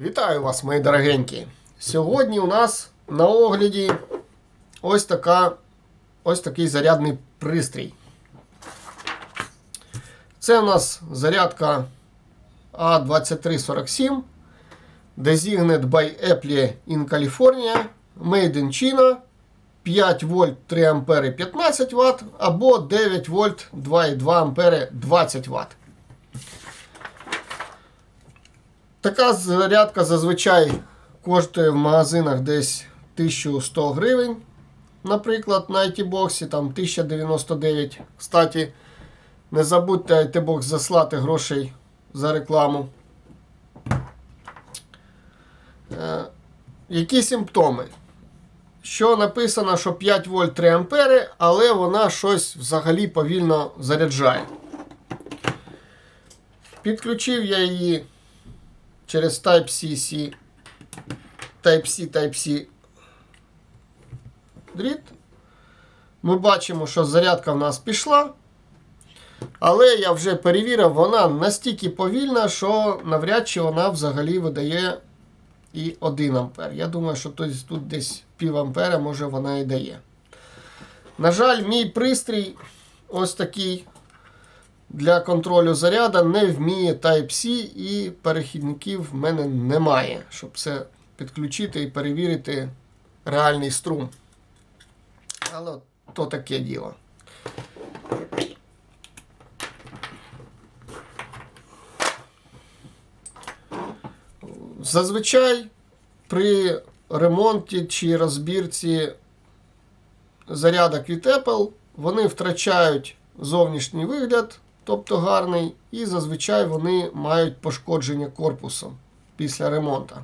Вітаю вас, мої дорогенькі. Сьогодні у нас на огляді ось, така, ось такий зарядний пристрій. Це у нас зарядка A2347 Designed by Apple in California, Made in China, 5 вольт 3 ампери 15 Вт або 9 вольт 2,2 ампери 20 Вт. Така зарядка зазвичай коштує в магазинах десь 1100 гривень. Наприклад, на IT-боксі там 1099. Кстати, не забудьте IT-бокс заслати грошей за рекламу. Е, які симптоми? Що написано, що 5 вольт 3 ампери, але вона щось взагалі повільно заряджає. Підключив я її через Type-C-C, Type-C, Type-C дріт. Ми бачимо, що зарядка в нас пішла. Але я вже перевірив, вона настільки повільна, що навряд чи вона взагалі видає і 1 ампер. Я думаю, що тут, десь пів ампера може вона і дає. На жаль, мій пристрій ось такий для контролю заряду не вміє Type-C і перехідників в мене немає, щоб це підключити і перевірити реальний струм. Але то таке діло. Зазвичай при ремонті чи розбірці зарядок від Apple вони втрачають зовнішній вигляд, тобто гарний, і зазвичай вони мають пошкодження корпусу після ремонту.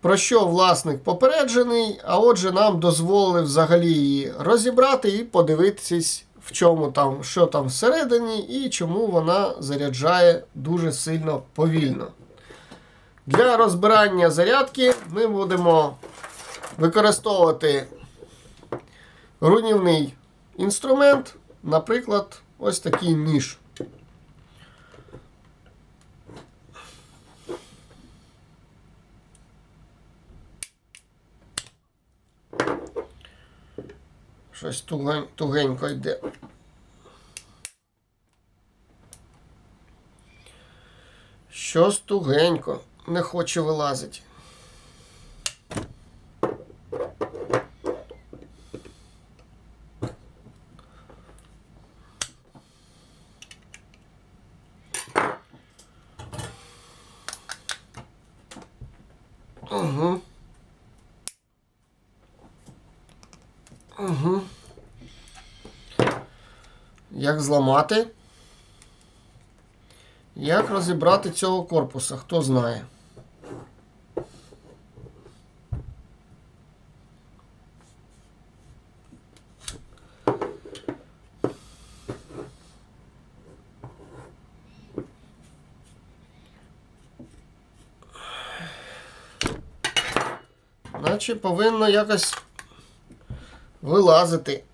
Про що власник попереджений, а отже, нам дозволили взагалі її розібрати і подивитись, в чому там, що там всередині і чому вона заряджає дуже сильно повільно. Для розбирання зарядки ми будемо використовувати руйнівний інструмент, наприклад, ось такий ніж. Щось тугень, тугенько йде. Щось тугенько не хоче вилазити. Угу. Угу. Як зламати? Як розібрати цього корпуса? Хто знає? Наче повинно якось вилазити.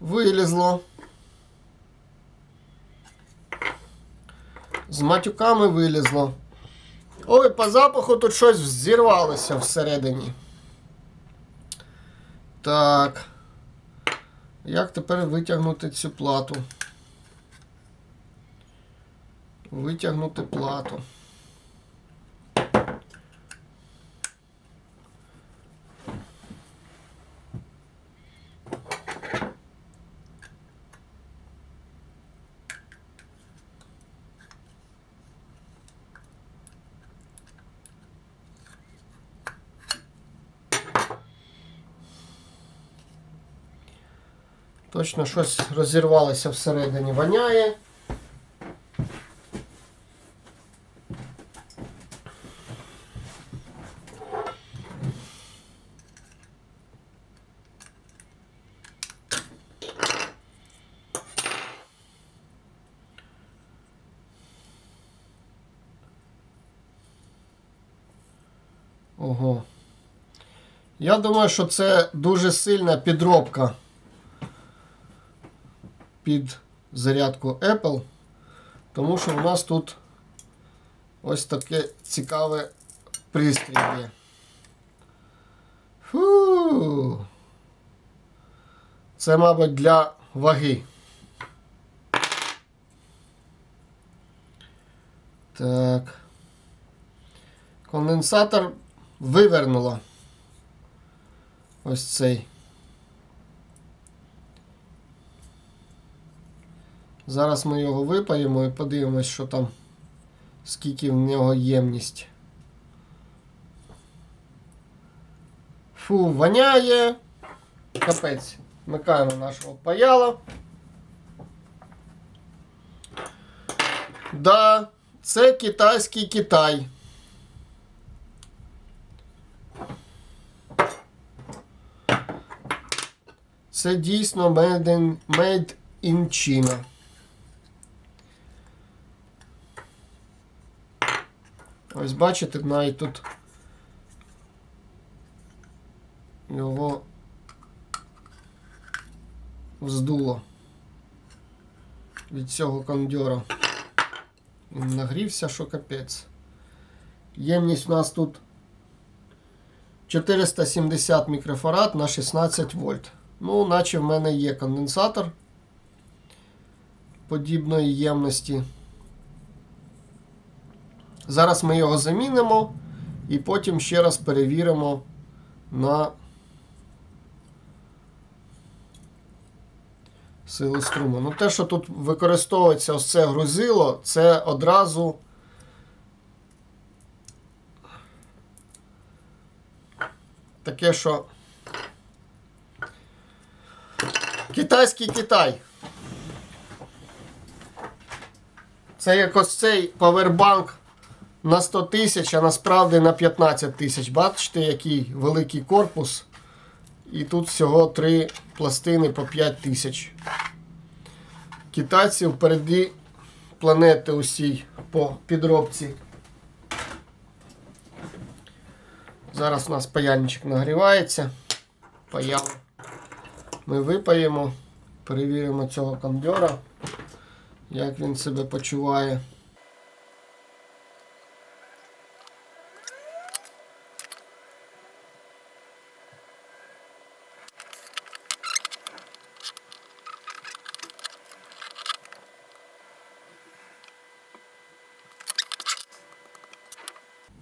Вилізло. З матюками вилізло. Ой, по запаху тут щось зірвалося всередині. Так. Як тепер витягнути цю плату? Витягнути плату. Точно щось розірвалося всередині, воняє. Я думаю, що це дуже сильна підробка під зарядку Apple, тому що у нас тут ось таке цікаве пристрій. Фу. Це, мабуть, для ваги. Так. Конденсатор вивернуло. Ось цей. Зараз ми його випаємо і подивимось, що там, скільки в нього ємність. Фу, воняє. Капець. Вмикаємо нашого паяла. Да, це китайський Китай. Це дійсно made in, made in China. Ось бачите, навіть тут його вздуло від цього кондьора. Він нагрівся, що капець. Ємність у нас тут 470 мікрофарад на 16 вольт. Ну, наче в мене є конденсатор подібної ємності. Зараз ми його замінимо і потім ще раз перевіримо на силу струму. Ну, те, що тут використовується ось це грузило, це одразу. Таке, що китайський Китай. Це як ось цей павербанк на 100 тисяч, а насправді на 15 тисяч. Бачите, який великий корпус. І тут всього три пластини по 5 тисяч. Китайці впереді планети усій по підробці. Зараз у нас паяльничок нагрівається. Паяли. Ми випаємо, перевіримо цього кондьора, як він себе почуває.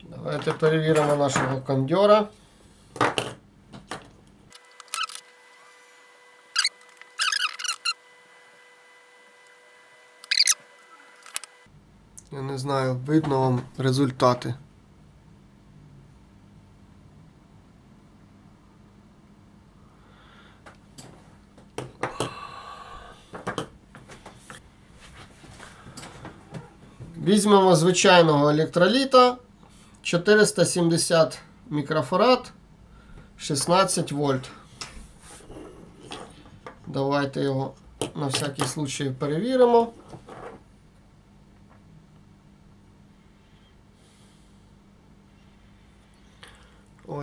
Давайте перевіримо нашого кондьора. Я знаю, видно вам результати. Візьмемо звичайного електроліта 470 мікрофарад 16 вольт. Давайте його на всякий случай перевіримо.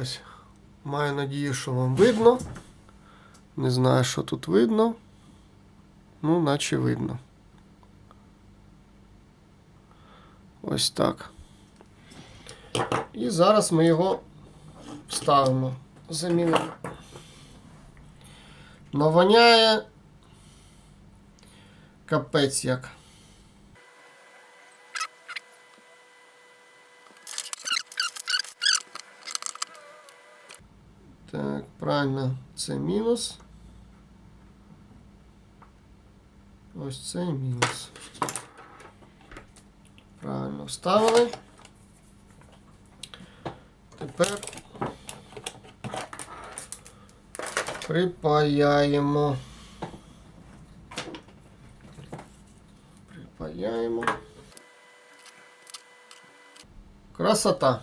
Ось, маю надію, що вам видно. Не знаю, що тут видно. Ну, наче видно. Ось так. І зараз ми його вставимо. Замінимо. Навоняє капець як. Так, правильно, це мінус. Ось це мінус. Правильно вставили. Тепер припаяємо. Припаяємо. Красота.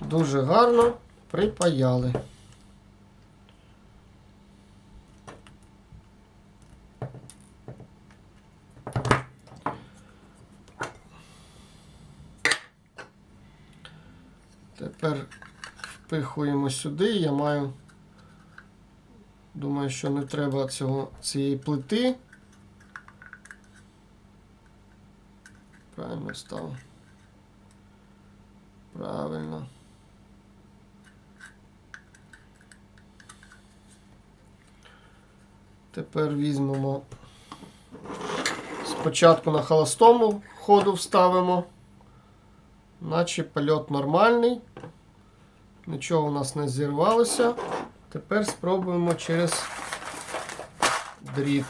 Дуже гарно припаяли. Тепер впихуємо сюди. Я маю Думаю, що не треба цього, цієї плити. Правильно став. Правильно. Тепер візьмемо. Спочатку на холостому ходу вставимо. Наче польот нормальний. Нічого у нас не зірвалося. Тепер спробуємо через дріт.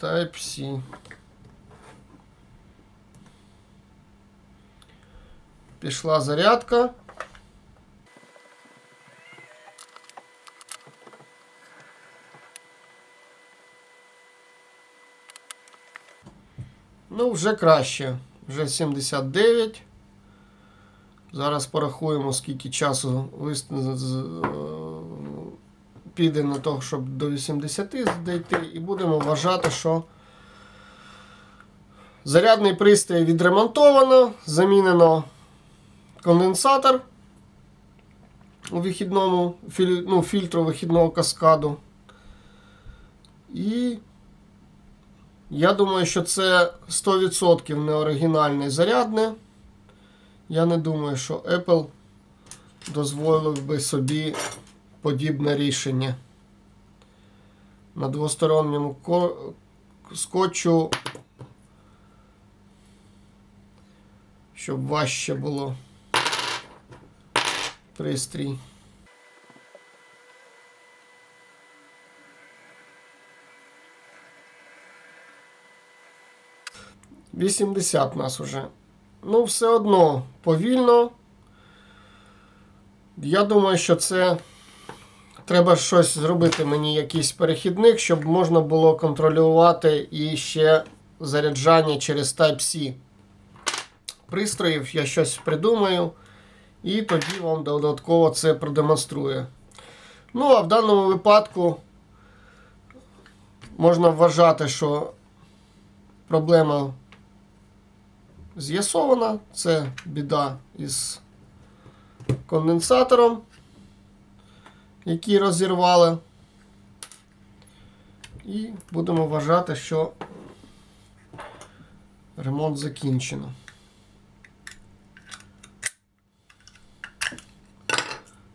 Type-C. Пішла зарядка. Ну, вже краще. Вже 79. Зараз порахуємо, скільки часу піде на того, щоб до 80 дійти. І будемо вважати, що зарядний пристрій відремонтовано, замінено конденсатор у вихідному ну, фільтру вихідного каскаду. І я думаю, що це 100% не оригінальне зарядне. Я не думаю, що Apple дозволив би собі подібне рішення. На двосторонньому ко- скотчу, щоб важче було пристрій. Вісімдесят нас уже. Ну, все одно повільно. Я думаю, що це треба щось зробити мені, якийсь перехідник, щоб можна було контролювати і ще заряджання через Type-C пристроїв. Я щось придумаю. І тоді вам додатково це продемонструю. Ну, а в даному випадку можна вважати, що проблема з'ясована. Це біда із конденсатором, який розірвали. І будемо вважати, що ремонт закінчено.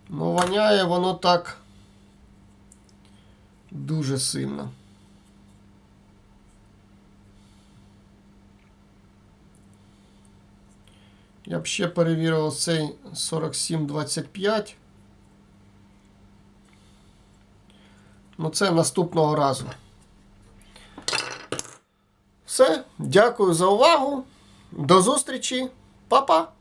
Ну, воняє воно так дуже сильно. Я б ще перевірив цей 4725. Ну, це наступного разу. Все, дякую за увагу. До зустрічі, Па-па!